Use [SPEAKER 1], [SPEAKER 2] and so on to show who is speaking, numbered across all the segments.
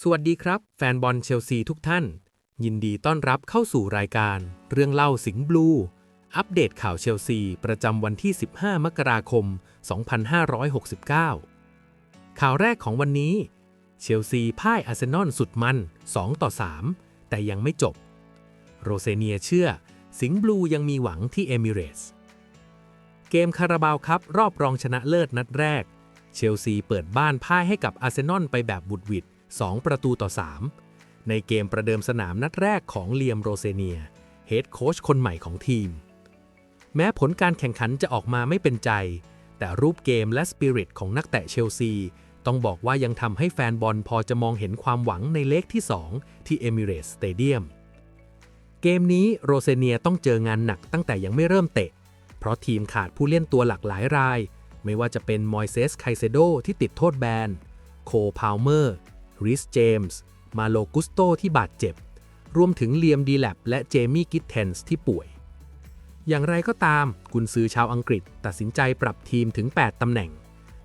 [SPEAKER 1] สวัสดีครับ แฟนบอลเชลซีทุกท่าน ยินดีต้อนรับเข้าสู่รายการ เรื่องเล่าสิงห์บลู อัปเดตข่าวเชลซี ประจำวันที่ 15 มกราคม 2569 ข่าวแรกของวันนี้ เชลซีพ่ายอาร์เซนอลสุดมัน 2 ต่อ 3 แต่ยังไม่จบ โรเซเนียเชื่อ สิงห์บลูยังมีหวังที่เอมิเรส เกมคาราบาวครับรอบรองชนะเลิศนัดแรก เชลซีเปิดบ้านพ่ายให้กับอาร์เซนอลไปแบบบุดวิด 2 ประตูต่อ 3 ในเกมประเดิมสนามนัดแรกของเลียมโรเซเนียเฮดโค้ชคนใหม่ของทีม แม้ผลการแข่งขันจะออกมาไม่เป็นใจ แต่รูปเกมและสปิริตของนักเตะเชลซีต้องบอกว่ายังทำให้แฟนบอลพอจะมองเห็นความหวังในเลขที่ 2 ที่เอมิเรตสเตเดียมเกมนี้โรเซเนียต้องเจองานหนักตั้งแต่ยังไม่เริ่มเตะ เพราะทีมขาดผู้เล่นตัวหลักหลายราย ไม่ว่าจะเป็นมอยเซสไคเซโดที่ติดโทษแบน โคพาวเมอร์ ริสเจมส์ มาโลกุสโตที่บาดเจ็บ รวมถึงเลียมดีแลบและเจมี่กิตเทนส์ที่ป่วย อย่างไรก็ตาม กุนซือชาวอังกฤษตัดสินใจปรับทีมถึง 8 ตำแหน่ง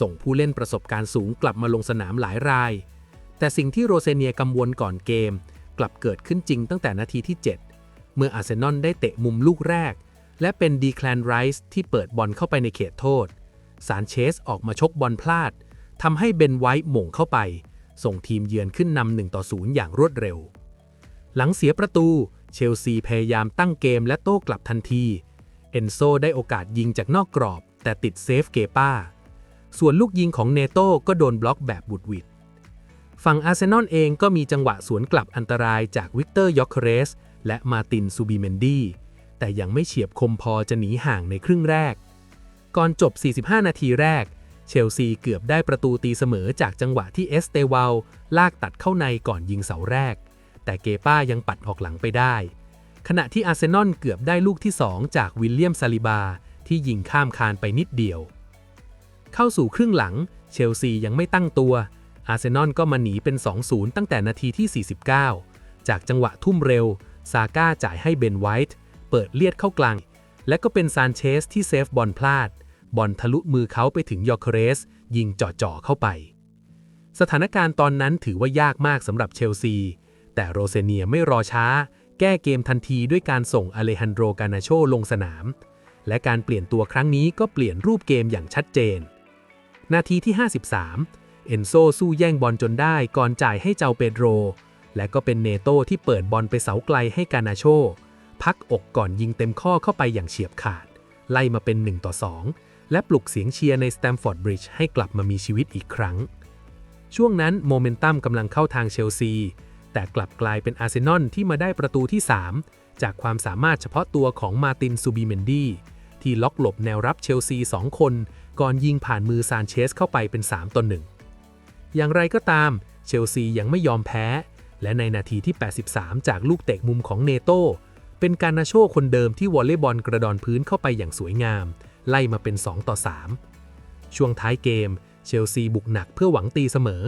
[SPEAKER 1] ส่งผู้เล่นประสบการณ์สูงกลับมาลงสนามหลายราย แต่สิ่งที่โรเซเนียกังวลก่อนเกม กลับเกิดขึ้นจริงตั้งแต่นาทีที่ 7 เมื่ออาร์เซนอลได้เตะมุมลูกแรก และเป็นดีแคลนไรส์ที่เปิดบอลเข้าไปในเขตโทษซานเชสออกมาชกบอลพลาดทำให้เบนไวท์หม่งเข้าไป ส่งทีมเยือนขึ้นนำ1ต่อ0อย่างรวดเร็ว หลังเสียประตู เชลซีพยายามตั้งเกมและโต้กลับทันที เอนโซได้โอกาสยิงจากนอกกรอบ แต่ติดเซฟเกป้า ส่วนลูกยิงของเนโต้ก็โดนบล็อกแบบบุดวิดฝั่งอาร์เซนอลเองก็มีจังหวะสวนกลับอันตรายจากวิกเตอร์ยอคเคเรส และมาตินซูบิเมนดีแต่ยังไม่เฉียบคมพอจะหนีห่างในครึ่งแรก ก่อนจบ 45 นาทีแรก เชลซีเกือบได้ประตูตีเสมอจากจังหวะที่เอสเตวาลลากตัดเข้าในก่อนยิงเสาแรก แต่เกป้ายังปัดออกหลังไปได้ ขณะที่อาร์เซนอลเกือบได้ลูกที่ 2 จากวิลเลียมซาลิบา ที่ยิงข้ามคานไปนิดเดียว เข้าสู่ครึ่งหลัง เชลซียังไม่ตั้งตัว อาร์เซนอลก็มาหนีเป็น 2-0 ตั้งแต่นาทีที่ 49 จากจังหวะทุ่มเร็ว ซาก้าจ่ายให้เบนไวท์เปิดเลียดเข้ากลาง และก็เป็นซานเชสที่เซฟบอลพลาด บอลทะลุมือเขาไปถึงยอร์เคเรส ยิงจ่อๆเข้าไป สถานการณ์ตอนนั้นถือว่ายากมากสำหรับเชลซี แต่โรเซเนียไม่รอช้า แก้เกมทันทีด้วยการส่งอเลฮันโดรกานาโชลงสนาม และการเปลี่ยนตัวครั้งนี้ก็เปลี่ยนรูปเกมอย่างชัดเจน นาทีที่ 53 เอนโซสู้แย่งบอลจนได้ก่อนจ่ายให้เจ้าเปโดร และก็เป็นเนโต้ที่เปิดบอลไปเสาไกลให้กานาโชพักอกก่อนยิงเต็มข้อเข้าไปอย่างเฉียบขาด ไล่มาเป็น1ต่อ2 และปลุกเสียงเชียร์ในสแตมฟอร์ดบริดจ์ให้กลับมามีชีวิตอีกครั้ง ช่วงนั้นโมเมนตัมกำลังเข้าทางเชลซี แต่กลับกลายเป็นอาร์เซนอลที่มาได้ประตูที่ 3 จากความสามารถเฉพาะตัวของมาตินซูบิเมนดีที่ล็อกหลบแนวรับเชลซี 2 คน ก่อนยิงผ่านมือซานเชสเข้าไปเป็น 3ต่อ1อย่างไรก็ตามเชลซียังไม่ยอมแพ้ และในนาทีที่ 83 จากลูกเตะมุมของเนโตเป็นการนาโชคนเดิมที่วอลเลย์บอลกระดอนพื้นเข้าไปอย่างสวยงาม ไล่มาเป็น 2 ต่อ 3 ช่วงท้ายเกม เชลซีบุกหนักเพื่อหวังตีเสมอ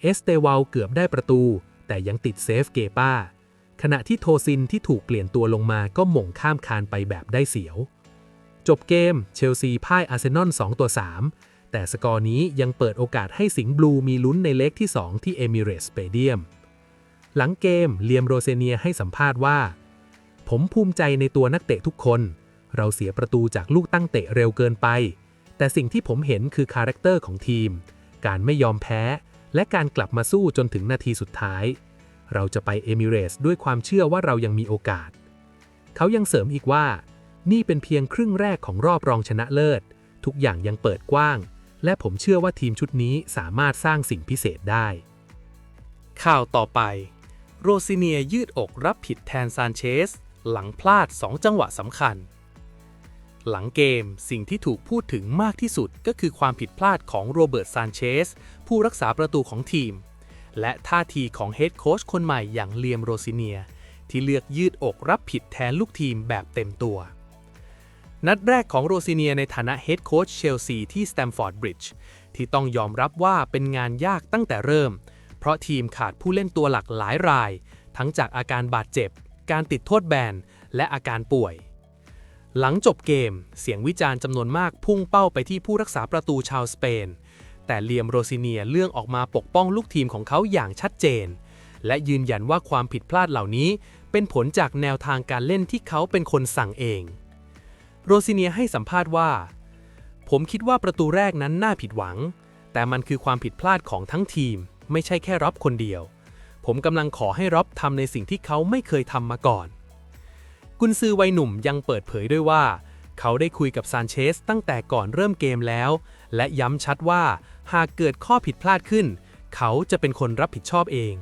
[SPEAKER 1] เอสเตวาลเกือบได้ประตู แต่ยังติดเซฟเกป้า ขณะที่โทซินที่ถูกเปลี่ยนตัวลงมาก็หม่งข้ามคานไปแบบได้เสียว จบเกมเชลซีพ่ายอาร์เซนอล2ต่อ 3 แต่สกอร์นี้ยังเปิดโอกาสให้สิงห์บลูมีลุ้นในเล็กที่ 2 ที่เอมิเรตสเปเดียมหลังเกมเลียมโรเซเนียให้สัมภาษณ์ว่า ผมภูมิใจในตัวนักเตะทุกคน เราเสียประตูจากลูกตั้งเตะเร็วเกินไป แต่สิ่งที่ผมเห็นคือคาแรคเตอร์ของทีม การไม่ยอมแพ้ และการกลับมาสู้จนถึงนาทีสุดท้าย เราจะไปเอมิเรสด้วยความเชื่อว่าเรายังมีโอกาส เขายังเสริมอีกว่า นี่เป็นเพียงครึ่งแรกของรอบรองชนะเลิศ ทุกอย่างยังเปิดกว้าง และผมเชื่อว่าทีมชุดนี้สามารถสร้างสิ่งพิเศษได้ ข่าวต่อไป โรซิเนียยืดอกรับผิดแทนซานเชสหลังพลาด 2 จังหวะสำคัญ หลังเกมสิ่งที่ถูกพูดถึงมากที่สุดก็คือความผิดพลาดของโรเบิร์ตซานเชสผู้รักษาประตูของทีม และท่าทีของเฮดโค้ชคนใหม่อย่างเลียมโรซิเนีย ที่เลือกยืดอกรับผิดแทนลูกทีมแบบเต็มตัว นัดแรกของโรซิเนียในฐานะเฮดโค้ชเชลซีที่สแตมฟอร์ดบริดจ์ที่ต้องยอมรับว่าเป็นงานยากตั้งแต่เริ่ม เพราะทีมขาดผู้เล่นตัวหลักหลายราย ทั้งจากอาการบาดเจ็บ การติดโทษแบนและอาการป่วย หลังจบเกม เสียงวิจารณ์จำนวนมากพุ่งเป้าไปที่ผู้รักษาประตูชาวสเปน
[SPEAKER 2] แต่เลียมโรซิเนียเลือกออกมาปกป้องลูกทีมของเขาอย่างชัดเจน และยืนยันว่าความผิดพลาดเหล่านี้ เป็นผลจากแนวทางการเล่นที่เขาเป็นคนสั่งเอง โรซิเนียให้สัมภาษณ์ว่า ผมคิดว่าประตูแรกนั้นน่าผิดหวัง แต่มันคือความผิดพลาดของทั้งทีม ไม่ใช่แค่ร็อบคนเดียว ผมกำลังขอให้ร็อบทำในสิ่งที่เขาไม่เคยทำมาก่อน กุนซือวัยหนุ่มยังเปิดเผยด้วยว่า เขาได้คุยกับซานเชสตั้งแต่ก่อนเริ่มเกมแล้ว และย้ำชัดว่าหากเกิดข้อผิดพลาดขึ้น เขาจะเป็นคนรับผิดชอบเอง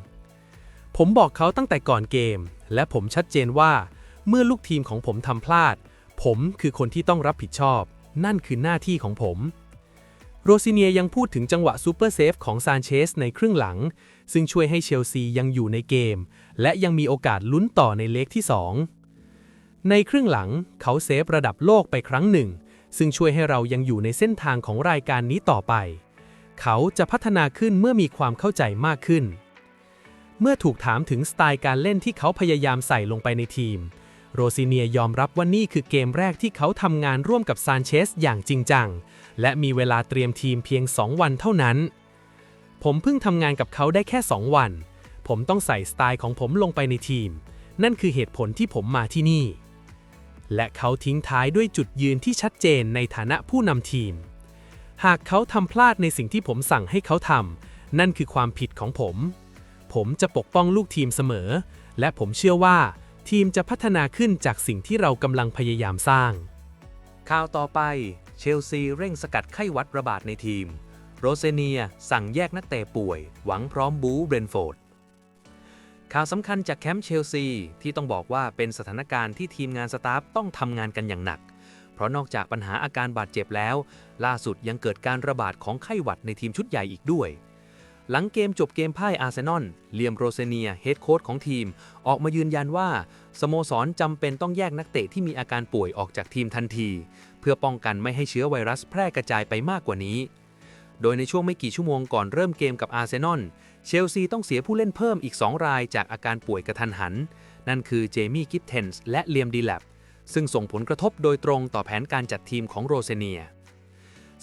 [SPEAKER 2] ผมบอกเขาตั้งแต่ก่อนเกม และผมชัดเจนว่า เมื่อลูกทีมของผมทำพลาด ผมคือคนที่ต้องรับผิดชอบ นั่นคือหน้าที่ของผมโรซิเนียยังพูดถึงจังหวะซูเปอร์เซฟของซานเชสในครึ่งหลัง ซึ่งช่วยให้เชลซียังอยู่ในเกม และยังมีโอกาสลุ้นต่อในเลกที่ 2 ในครึ่งหลังเขาเซฟระดับโลกไปครั้งหนึ่ง ซึ่งช่วยให้เรายังอยู่ในเส้นทางของรายการนี้ต่อไป เขาจะพัฒนาขึ้นเมื่อมีความเข้าใจมากขึ้น เมื่อถูกถามถึงสไตล์การเล่นที่เขาพยายามใส่ลงไปในทีม โรซิเนียยอมรับว่านี่คือเกมแรกที่เขาทำงานร่วมกับซานเชสอย่างจริงจัง และมีเวลาเตรียมทีมเพียง 2 วันเท่านั้น ผมเพิ่งทำงานกับเขาได้แค่ 2 วัน ผมต้องใส่สไตล์ของผมลงไปในทีม นั่นคือเหตุผลที่ผมมาที่นี่ และเขาทิ้งท้ายด้วยจุดยืนที่ชัดเจนในฐานะผู้นำทีม หากเขาทำพลาดในสิ่งที่ผมสั่งให้เขาทำนั่นคือความผิดของผม ผมจะปกป้องลูกทีมเสมอ และผมเชื่อว่าทีมจะพัฒนาขึ้นจากสิ่งที่เรากำลังพยายามสร้าง
[SPEAKER 3] ข่าวต่อไป เชลซีเร่งสกัดไข้หวัดระบาดในทีม โรเซเนียสั่งแยกนักเตะป่วย หวังพร้อมบู๊เบรนท์ฟอร์ด ข่าวสำคัญจากแคมป์เชลซี ที่ต้องบอกว่าเป็นสถานการณ์ที่ทีมงานสตาฟต้องทำงานกันอย่างหนัก เพราะนอกจากปัญหาอาการบาดเจ็บแล้ว ล่าสุดยังเกิดการระบาดของไข้หวัดในทีมชุดใหญ่อีกด้วย หลังเกมจบเกมพ่ายอาร์เซนอลเลียมโรเซเนียเฮดโค้ชของทีม ออกมายืนยันว่า สโมสรจำเป็นต้องแยกนักเตะที่มีอาการป่วยออกจากทีมทันที เพื่อป้องกันไม่ให้เชื้อไวรัสแพร่กระจายไปมากกว่านี้ โดยในช่วงไม่กี่ชั่วโมงก่อนเริ่มเกมกับอาร์เซนอล เชลซีต้องเสียผู้เล่นเพิ่มอีก 2 รายจากอาการป่วยกระทันหัน นั่นคือเจมี่กิฟเทนส์และเลียมดีแลบซึ่งส่งผลกระทบโดยตรงต่อแผนการจัดทีมของโรเซเนีย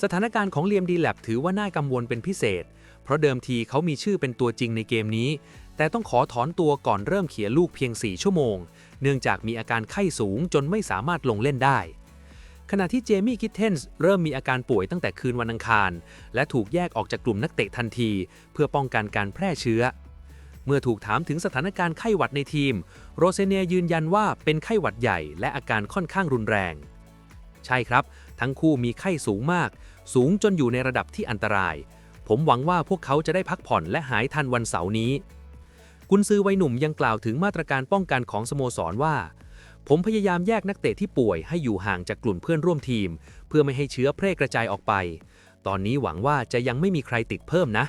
[SPEAKER 3] สถานการณ์ของเลียมดีแลบถือว่าน่ากังวลเป็นพิเศษ เพราะเดิมทีเขามีชื่อเป็นตัวจริงในเกมนี้ แต่ต้องขอถอนตัวก่อนเริ่มเขียลูกเพียง 4 ชั่วโมง เนื่องจากมีอาการไข้สูงจนไม่สามารถลงเล่นได้ ขณะที่เจมี่กิทเทนส์เริ่มมีอาการป่วยตั้งแต่คืนวันอังคาร และถูกแยกออกจากกลุ่มนักเตะทันที เพื่อป้องกันการแพร่เชื้อ เมื่อถูกถามถึงสถานการณ์ไข้หวัดในทีม โรเซเนียยืนยันว่าเป็นไข้หวัดใหญ่และอาการค่อนข้างรุนแรง ใช่ครับ ทั้งคู่มีไข้สูงมาก สูงจนอยู่ในระดับที่อันตราย ผมหวังว่าพวกเขาจะได้พักผ่อนและหายทันวันเสาร์นี้ กุนซือวัยหนุ่มยังกล่าวถึงมาตรการป้องกันของสโมสรว่า ผมพยายามแยกนักเตะที่ป่วยให้อยู่ห่างจากกลุ่มเพื่อนร่วมทีม เพื่อไม่ให้เชื้อแพร่กระจายออกไป ตอนนี้หวังว่าจะยังไม่มีใครติดเพิ่มนะ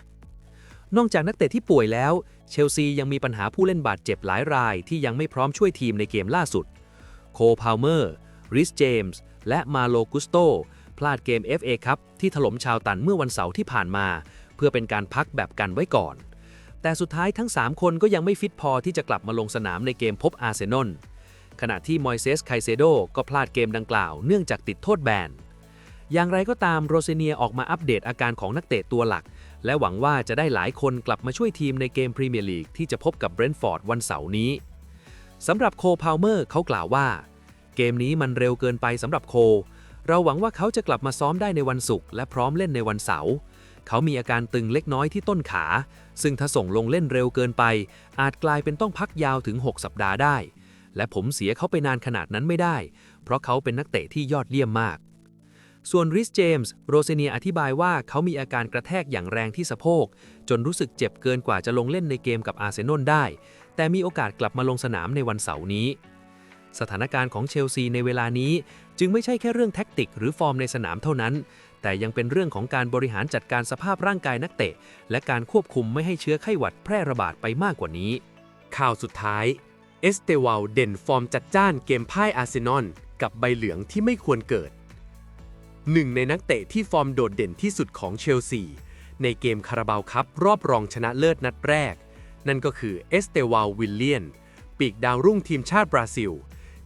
[SPEAKER 3] นอกจากนักเตะที่ป่วยแล้ว เชลซียังมีปัญหาผู้เล่นบาดเจ็บหลายรายที่ยังไม่พร้อมช่วยทีมในเกมล่าสุด โคพาวเมอร์ ริสเจมส์ และมาโลกุสโต พลาดเกม FA ครับที่ถล่มชาวตันเมื่อวันเสาร์ที่ผ่านมา เพื่อเป็นการพักแบบกันไว้ก่อน แต่สุดท้ายทั้ง 3 คนก็ยังไม่ฟิตพอที่จะกลับมาลงสนามในเกมพบอาร์เซนอล ขณะที่มอยเซสไคเซโดก็พลาดเกมดังกล่าวเนื่องจากติดโทษแบน อย่างไรก็ตามโรเซเนียออกมาอัปเดตอาการของนักเตะตัวหลัก และหวังว่าจะได้หลายคนกลับมาช่วยทีมในเกมพรีเมียร์ลีกที่จะพบกับเบรนท์ฟอร์ดวันเสาร์นี้สำหรับโคพาวเมอร์เขากล่าวว่า เกมนี้มันเร็วเกินไปสำหรับโค เราหวังว่าเขาจะกลับมาซ้อมได้ในวันศุกร์และพร้อมเล่นในวันเสาร์เขามีอาการตึงเล็กน้อยที่ต้นขา ซึ่งถ้าส่งลงเล่นเร็วเกินไป อาจกลายเป็นต้องพักยาวถึง 6 สัปดาห์ได้ และผมเสียเขาไปนานขนาดนั้นไม่ได้ เพราะเขาเป็นนักเตะที่ยอดเยี่ยมมาก ส่วนริสเจมส์โรเซเนียอธิบายว่าเขามีอาการกระแทกอย่างแรงที่สะโพก จนรู้สึกเจ็บเกินกว่าจะลงเล่นในเกมกับอาร์เซนอลได้ แต่มีโอกาสกลับมาลงสนามในวันเสาร์นี้ สถานการณ์ของเชลซีในเวลานี้ จึงไม่ใช่แค่เรื่องแท็กติกหรือฟอร์มในสนามเท่านั้น แต่ยังเป็นเรื่องของการบริหารจัดการสภาพร่างกายนักเตะ และการควบคุมไม่ให้เชื้อไข้หวัดแพร่ระบาดไปมากกว่านี้
[SPEAKER 2] ข่าวสุดท้าย เอสเตวาลเด่นฟอร์มจัดจ้านเกมพ่ายอาร์เซนอลกับใบเหลืองที่ไม่ควรเกิด หนึ่งในนักเตะที่ฟอร์มโดดเด่นที่สุดของเชลซี ในเกมคาราบาวคัพรอบรองชนะเลิศนัดแรก นั่นก็คือเอสเตวาลวิลเลียน ปีกดาวรุ่งทีมชาติบราซิล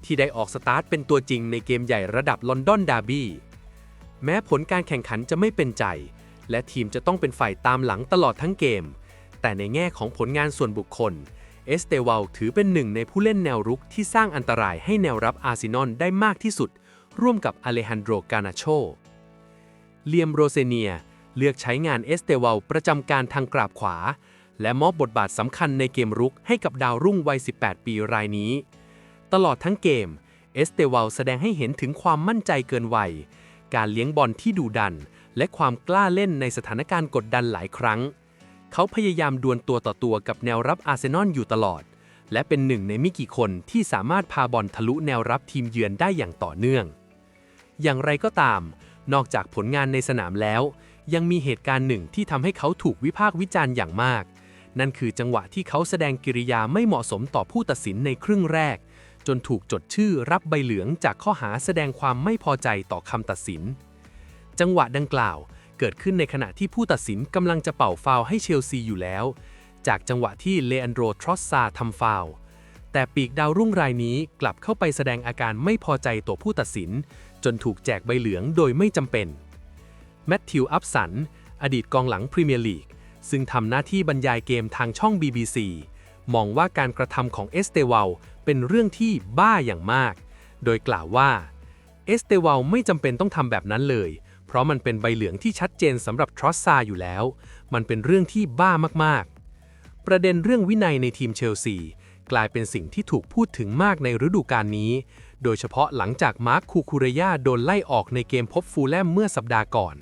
[SPEAKER 2] ที่ได้ออกสตาร์ทเป็นตัวจริงในเกมใหญ่ระดับลอนดอนดาร์บี้แม้ผลการแข่งขันจะไม่เป็นใจ และทีมจะต้องเป็นฝ่ายตามหลังตลอดทั้งเกม แต่ในแง่ของผลงานส่วนบุคคล เอสเตวัลถือเป็นหนึ่งในผู้เล่นแนวรุกที่สร้างอันตรายให้แนวรับอาร์เซนอลได้มากที่สุด ร่วมกับอเลฮันโดรกานาโชเลียมโรเซเนียเลือกใช้งานเอสเตวัลประจำการทางกราบขวา และมอบบทบาทสำคัญในเกมรุกให้กับดาวรุ่งวัย 18 ปีรายนี้ ตลอดทั้งเกม เอสเตวัลแสดงให้เห็นถึงความมั่นใจเกินวัย การเลี้ยงบอลที่ดุดัน และความกล้าเล่นในสถานการณ์กดดันหลายครั้ง เขาพยายามดวลตัวต่อตัวกับแนวรับอาร์เซนอลอยู่ตลอด และเป็นหนึ่งในไม่กี่คนที่สามารถพาบอลทะลุแนวรับทีมเยือนได้อย่างต่อเนื่อง อย่างไรก็ตาม นอกจากผลงานในสนามแล้ว ยังมีเหตุการณ์หนึ่งที่ทำให้เขาถูกวิพากษ์วิจารณ์อย่างมาก นั่นคือจังหวะที่เขาแสดงกิริยาไม่เหมาะสมต่อผู้ตัดสินในครึ่งแรก จนถูกจดชื่อรับใบเหลืองจากข้อหาแสดงความไม่พอใจต่อคำตัดสิน จังหวะดังกล่าว เกิดขึ้นในขณะที่ผู้ตัดสินกำลังจะเป่าฟาวให้เชลซีอยู่แล้ว จากจังหวะที่เลอันโดรทรอสซาทำฟาวแต่ปีกดาวรุ่งรายนี้กลับเข้าไปแสดงอาการไม่พอใจต่อผู้ตัดสิน จนถูกแจกใบเหลืองโดยไม่จำเป็น แมทธิวอัพสัน อดีตกองหลังพรีเมียร์ลีก ซึ่งทำหน้าที่บรรยายเกมทางช่อง BBC มองว่าการกระทำของเอสเตวัลเป็นเรื่องที่บ้าอย่างมาก โดยกล่าวว่า เอสเตวัลไม่จำเป็นต้องทำแบบนั้นเลย เพราะมันเป็นใบเหลืองที่ชัดเจนสำหรับทรอสซาอยู่แล้ว มันเป็นเรื่องที่บ้ามากๆ ประเด็นเรื่องวินัยในทีมเชลซีกลายเป็นสิ่งที่ถูกพูดถึงมากในฤดูกาลนี้ โดยเฉพาะหลังจากมาร์คคูคูเรยาโดนไล่ออกในเกมพบฟูลแลมเมื่อสัปดาห์ก่อน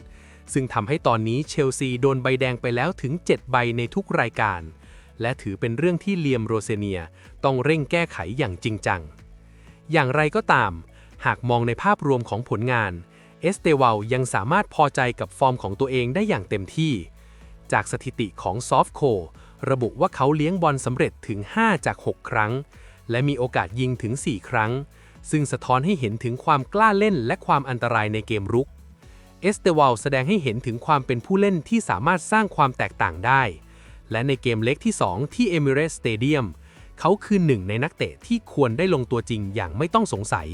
[SPEAKER 2] ซึ่งทำให้ตอนนี้เชลซีโดนใบแดงไปแล้วถึง 7 ใบในทุกรายการ และถือเป็นเรื่องที่เลียมโรเซเนียต้องเร่งแก้ไขอย่างจริงจัง อย่างไรก็ตาม หากมองในภาพรวมของผลงาน เอสเตวัลยังสามารถพอใจกับฟอร์มของตัวเองได้อย่างเต็มที่ จากสถิติของซอฟโคระบุว่าเขาเลี้ยงบอลสำเร็จถึง 5 จาก 6 ครั้ง และมีโอกาสยิงถึง 4 ครั้ง ซึ่งสะท้อนให้เห็นถึงความกล้าเล่นและความอันตรายในเกมรุก เอสเตวัลแสดงให้เห็นถึงความเป็นผู้เล่นที่สามารถสร้างความแตกต่างได้ และในเกมเล็กที่ 2 ที่ Emirates Stadium เขาคือหนึ่งในนักเตะที่ควรได้ลงตัวจริงอย่างไม่ต้องสงสัย